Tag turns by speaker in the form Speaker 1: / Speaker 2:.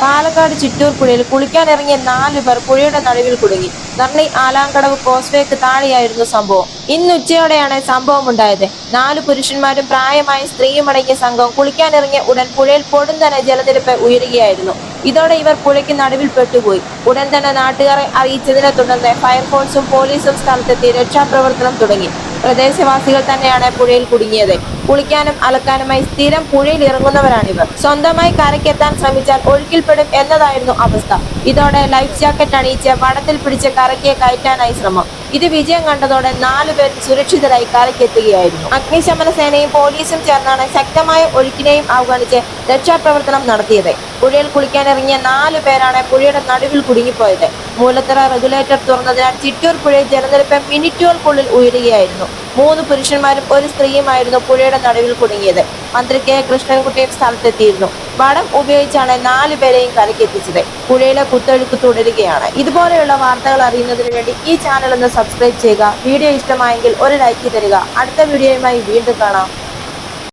Speaker 1: പാലക്കാട് ചിറ്റൂർ പുഴയിൽ കുളിക്കാനിറങ്ങിയ നാല് പേർ പുഴയുടെ നടുവിൽ കുടുങ്ങി. നർണി ആലാങ്കടവ് കോസ്വേക്ക് താഴെയായിരുന്നു സംഭവം. ഇന്ന് ഉച്ചയോടെയാണ് സംഭവം ഉണ്ടായത് നാല് പുരുഷന്മാരും പ്രായമായ സ്ത്രീയും അടങ്ങിയ സംഘം കുളിക്കാനിറങ്ങിയ ഉടൻ പുഴയിൽ പൊടുന്നനെ ജലനിരപ്പ് ഉയരുകയായിരുന്നു. ഇതോടെ ഇവർ പുഴയ്ക്ക് നടുവിൽ പെട്ടുപോയി. ഉടൻ തന്നെ നാട്ടുകാരെ അറിയിച്ചതിനെ തുടർന്ന് ഫയർഫോഴ്സും പോലീസും സ്ഥലത്തെത്തി രക്ഷാപ്രവർത്തനം തുടങ്ങി. പ്രദേശവാസികൾ തന്നെയാണ് പുഴയിൽ കുടുങ്ങിയത്. കുളിക്കാനും അലക്കാനുമായി സ്ഥിരം പുഴയിൽ ഇറങ്ങുന്നവരാണിവർ. സ്വന്തമായി കരയ്ക്കെത്താൻ ശ്രമിച്ചാൽ ഒഴുക്കിൽപ്പെടും എന്നതായിരുന്നു അവസ്ഥ. ഇതോടെ ലൈഫ് ജാക്കറ്റ് അണിയിച്ച് വടത്തിൽ പിടിച്ച് കരയ്ക്ക് കയറ്റാനായി ശ്രമം. ഇത് വിജയം കണ്ടതോടെ നാലു പേർ സുരക്ഷിതരായി കരയ്ക്കെത്തുകയായിരുന്നു അഗ്നിശമന സേനയും പോലീസും ചേർന്നാണ് ശക്തമായ ഒഴുക്കിനെയും അവഗണിച്ച് രക്ഷാപ്രവർത്തനം നടത്തിയത്. പുഴയിൽ കുളിക്കാനിറങ്ങിയ നാലു പേരാണ് പുഴയുടെ നടുവിൽ കുടുങ്ങിപ്പോയത്. മൂലത്തറ റെഗുലേറ്റർ തുറന്നതിനാൽ ചിറ്റൂർ പുഴയിൽ ജലനിരപ്പ് മിനിറ്റുകൾക്കുള്ളിൽ ഉയരുകയായിരുന്നു. മൂന്ന് പുരുഷന്മാരും ഒരു സ്ത്രീയുമായിരുന്നു പുഴയുടെ നടുവിൽ കുടുങ്ങിയത്. മന്ത്രി കെ. കൃഷ്ണൻകുട്ടിയും സ്ഥലത്തെത്തിയിരുന്നു. വടം ഉപയോഗിച്ചാണ് നാല് പേരെയും കരക്കെത്തിച്ചത് പുഴയിലെ കുത്തൊഴുക്ക് തുടരുകയാണ്. ഇതുപോലെയുള്ള വാർത്തകൾ അറിയുന്നതിന് വേണ്ടി ഈ ചാനൽ ഒന്ന് സബ്സ്ക്രൈബ് ചെയ്യുക. വീഡിയോ ഇഷ്ടമായെങ്കിൽ ഒരു ലൈക്ക് തരിക. അടുത്ത വീഡിയോയുമായി വീണ്ടും കാണാം.